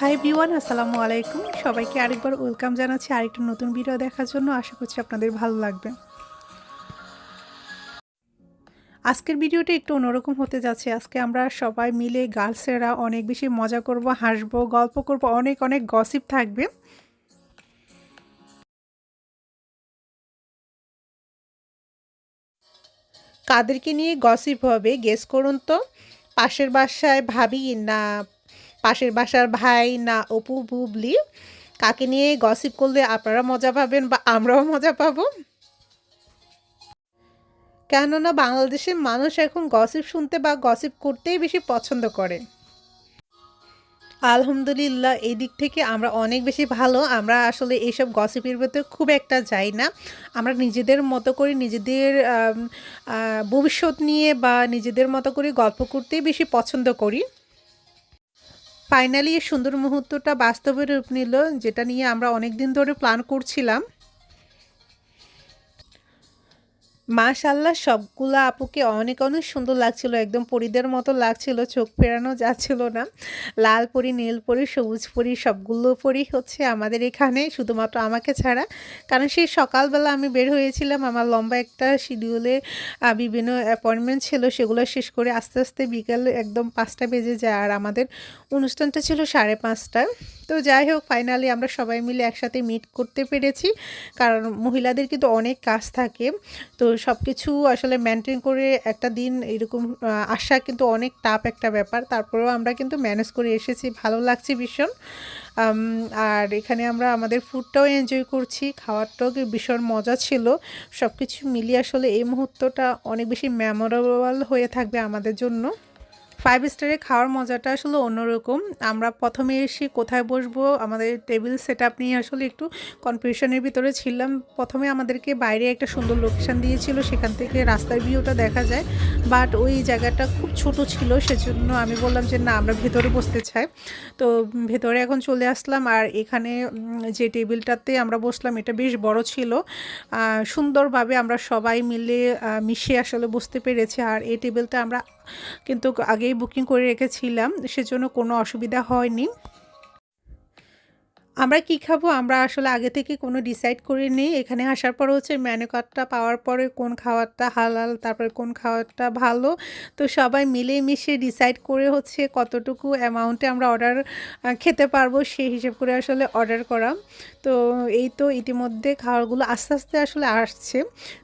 High বিওয়ান আসসালামু আলাইকুম। সবাইকে আরেকবার ওয়েলকাম জানাচ্ছি আরেকটা নতুন ভিডিও দেখার জন্য। আশা করছি আপনাদের ভালো লাগবে। আজকের ভিডিওটা একটু অন্যরকম হতে যাচ্ছে। আজকে আমরা সবাই মিলে গার্লসেরা অনেক বেশি মজা করব, হাসব, গল্প করব, অনেক অনেক গসিপ থাকবে। কাদেরকে নিয়ে গসিপ হবে? গেস করুন তো। পাশের বাসায় ভাবি, না পাশের বাসার ভাই, না, অপু, বুবলি, কাকে নিয়ে গসিপ করলে আপনারা মজা পাবেন বা আমরাও মজা পাবো? কেননা বাংলাদেশের মানুষ এখন গসিপ শুনতে বা গসিপ করতেই বেশি পছন্দ করে। আলহামদুলিল্লাহ, এই দিক থেকে আমরা অনেক বেশি ভালো। আমরা আসলে এইসব গসিপের ভেতরে খুব একটা যাই না। আমরা নিজেদের মতো করে নিজেদের ভবিষ্যৎ নিয়ে বা নিজেদের মতো করে গল্প করতেই বেশি পছন্দ করি। ফাইনালি এই সুন্দর মুহূর্তটা বাস্তবে রূপ নিল, যেটা নিয়ে আমরা অনেক দিন ধরে প্ল্যান করছিলাম। মাশাল্লাহ সবগুলো আপুকে অনেক অনেক সুন্দর লাগছিল। একদম পরিদের মতো লাগছিল, চোখ ফেরানো যাচ্ছিল না। লাল পরি, নীল পরি, সবুজ পরি, সবগুলো পরি হচ্ছে আমাদের এখানে, শুধুমাত্র আমাকে ছাড়া। কারণ সেই সকালবেলা আমি বের হয়েছিলাম, আমার লম্বা একটা শিডিউলে বিভিন্ন অ্যাপয়েন্টমেন্ট ছিল, সেগুলো শেষ করে আস্তে আস্তে বিকাল একদম পাঁচটা বেজে যায়। আর আমাদের অনুষ্ঠানটা ছিল সাড়ে পাঁচটায়। তো যাই হোক ফাইনালি আমরা সবাই মিলে একসাথে মিট করতে পেরেছি। কারণ মহিলাদের কিন্তু অনেক কাজ থাকে। তো সব কিছু আসলে মেনটেন করে একটা দিন এরকম আসা কিন্তু অনেক টাপ একটা ব্যাপার। তারপরেও আমরা কিন্তু ম্যানেজ করে এসেছি, ভালো লাগছে ভীষণ। আর এখানে আমরা আমাদের ফুডটাও এনজয় করছি, খাওয়ারটাও ভীষণ মজা ছিল। সব কিছু মিলিয়ে আসলে এই মুহূর্তটা অনেক বেশি মেমোরেবল হয়ে থাকবে আমাদের জন্য। ফাইভ স্টারে খাওয়ার মজাটা আসলে অন্যরকম। আমরা প্রথমে এসে কোথায় বসবো, আমাদের টেবিল সেট আপ নিয়ে আসলে একটু কনফিউশনের ভিতরে ছিলাম। প্রথমে আমাদেরকে বাইরে একটা সুন্দর লোকেশান দিয়েছিল, সেখান থেকে রাস্তার ভিউটা দেখা যায়। বাট ওই জায়গাটা খুব ছোট ছিল, সেজন্য আমি বললাম যে না, আমরা ভেতরে বসতে চাই। তো ভেতরে এখন চলে আসলাম, আর এখানে যে টেবিলটাতে আমরা বসলাম, এটা বেশ বড় ছিল। সুন্দরভাবে আমরা সবাই মিলে মিশে আসলে বসতে পেরেছি। আর এই টেবিলটা আমরা কিন্তু আগেই বুকিং করে রেখেছিলাম সেজন্য কোনো অসুবিধা হয়নি। আমরা কি খাব? আমরা আসলে আগে থেকে কোনো ডিসাইড করে নিই। এখানে আসার পর হচ্ছে মেনু কার্ডটা পাওয়ার পরে কোন খাবারটা হালাল, তারপরে কোন খাবারটা ভালো। তো সবাই মিলে মিশে ডিসাইড করে হচ্ছে কতটুকু অ্যামাউন্টে আমরা অর্ডার খেতে পারব সেই হিসেব করে আসলে অর্ডার করা। তো এই তো ইতিমধ্যে খাবারগুলো আস্তে আস্তে আসলে আসছে।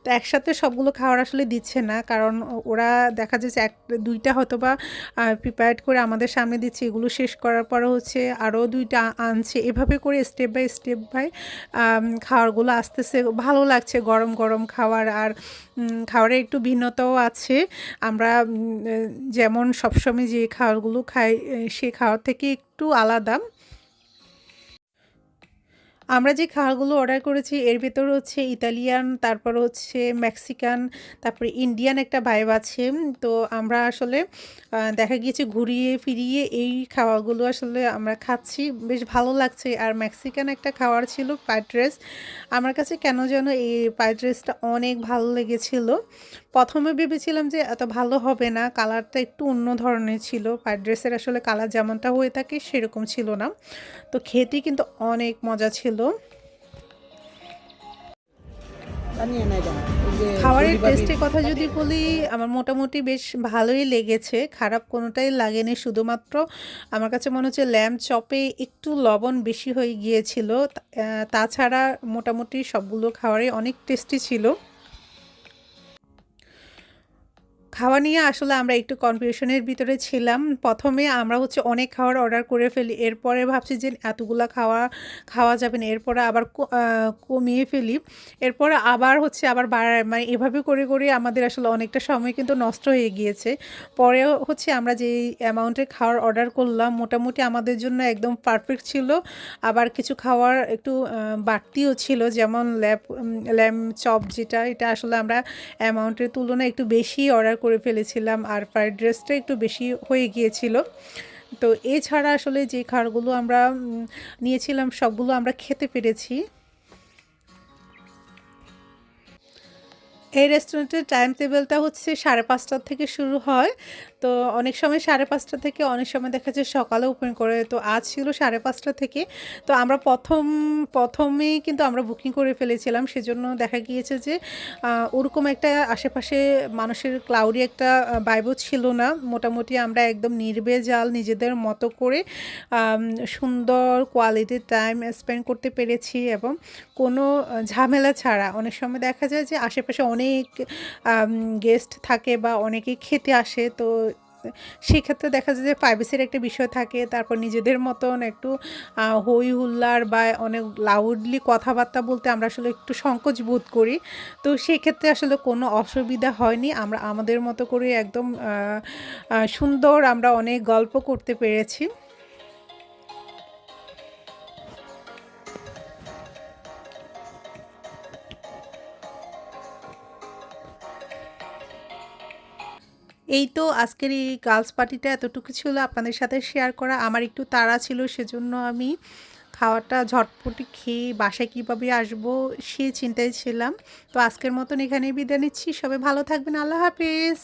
তো একসাথে সবগুলো খাবার আসলে দিচ্ছে না। কারণ ওরা দেখা যাচ্ছে এক, দুইটা হয়তো বা প্রিপেয়ার্ড করে আমাদের সামনে দিচ্ছে। এগুলো শেষ করার পরে হচ্ছে আরও দুইটা আনছে। এভাবে করে স্টেপ বাই স্টেপ বাই খাওয়ারগুলো আসতেছে, ভালো লাগছে গরম গরম খাওয়ার আর খাওয়ারের একটু ভিন্নতাও আছে। আমরা যেমন সবসময় যে খাওয়ারগুলো খাই সে খাওয়ার থেকে একটু আলাদা। আমরা যে খাবারগুলো অর্ডার করেছি, এর ভেতর হচ্ছে ইতালিয়ান, তারপর হচ্ছে মেক্সিকান, তারপরে ইন্ডিয়ান একটা ভাইব আছে। তো আমরা আসলে দেখা গিয়েছে ঘুরিয়ে ফিরিয়ে এই খাওয়াগুলো আসলে আমরা খাচ্ছি। বেশ ভালো লাগছে। আর মেক্সিকান একটা খাওয়ার ছিল ফ্রাইড রাইস আমার কাছে কেন যেন এই ফ্রাইড রাইসটা অনেক ভালো লেগেছিল। প্রথমে ভেবেছিলাম যে এত ভালো হবে না কালারটা একটু অন্য ধরনের ছিল ফ্রাইড ড্রেসের আসলে কালার যেমনটা হয়ে থাকে সেরকম ছিল না। তো খেতে কিন্তু অনেক মজা ছিল। খাবারের টেস্টের কথা যদি বলি আমার মোটামুটি বেশ ভালোই লেগেছে খারাপ কোনোটাই লাগেনি। শুধুমাত্র আমার কাছে মনে হচ্ছে ল্যাম্প চপে একটু লবণ বেশি হয়ে গিয়েছিল। তাছাড়া মোটামুটি সবগুলো খাবারই অনেক টেস্টি ছিল। খাওয়া নিয়ে আসলে আমরা একটু কনফিউশনের ভিতরে ছিলাম। প্রথমে আমরা হচ্ছে অনেক খাবার অর্ডার করে ফেলি, এরপরে ভাবছি যে এতগুলা খাওয়া খাওয়া যাবে না, এরপরে আবার কমিয়ে ফেলি। এরপর আবার হচ্ছে আবার বাড়ায় মানে এভাবে করে করে আমাদের আসলে অনেকটা সময় কিন্তু নষ্ট হয়ে গিয়েছে। পরে হচ্ছে আমরা যে অ্যামাউন্টের খাওয়ার অর্ডার করলাম, মোটামুটি আমাদের জন্য একদম পারফেক্ট ছিল। আবার কিছু খাওয়ার একটু বাড়তিও ছিল, যেমন ল্যাপ ল্যাম চপ যেটা, এটা আসলে আমরা অ্যামাউন্টের তুলনায় একটু বেশি অর্ডার করে ফেলেছিলাম আর ফ্রাইড রাইসটা একটু বেশি হয়ে গিয়েছিল। তো এছাড়া আসলে যে খাবারগুলো আমরা নিয়েছিলাম সবগুলো আমরা খেতে পেরেছি। এই রেস্টুরেন্টের টাইম টেবিলটা হচ্ছে সাড়ে পাঁচটার থেকে শুরু হয়। তো অনেক সময় সাড়ে পাঁচটা থেকে অনেক সময় দেখা যায় সকালে ওপেন করে। তো আজ ছিল সাড়ে পাঁচটা থেকে। তো আমরা প্রথম প্রথমেই কিন্তু আমরা বুকিং করে ফেলেছিলাম। সেজন্য দেখা গিয়েছে যে ওরকম একটা আশেপাশে মানুষের ক্লাউডি একটা বাইবও ছিল না। মোটামুটি আমরা একদম নির্বেজাল নিজেদের মতো করে সুন্দর কোয়ালিটির টাইম স্পেন্ড করতে পেরেছি। এবং কোনো ঝামেলা ছাড়া অনেক সময় দেখা যায় যে, আশেপাশে অনেক গেস্ট থাকে বা অনেকেই খেতে আসে, তো সেক্ষেত্রে দেখা যায় যে প্রাইভেসির একটা বিষয় থাকে। তারপর নিজেদের মতন একটু হই হুল্লার বা অনেক লাউডলি কথাবার্তা বলতে আমরা আসলে একটু সংকোচ বোধ করি। তো সেক্ষেত্রে আসলে কোনো অসুবিধা হয়নি। আমরা, আমাদের মতো করে একদম সুন্দর আমরা অনেক গল্প করতে পেরেছি। এই তো আজকের এই গার্লস পার্টিটা এতটুকু ছিল আপনাদের সাথে শেয়ার করা। আমার একটু তাড়া ছিল, সেজন্য আমি খাওয়াটা ঝটপটি খেয়ে বাসায় কীভাবে আসব সে চিন্তায় ছিলাম। তো আজকের মতন এখানেই বিদায় নিচ্ছি। সবাই ভালো থাকবেন। আল্লাহ হাফিজ।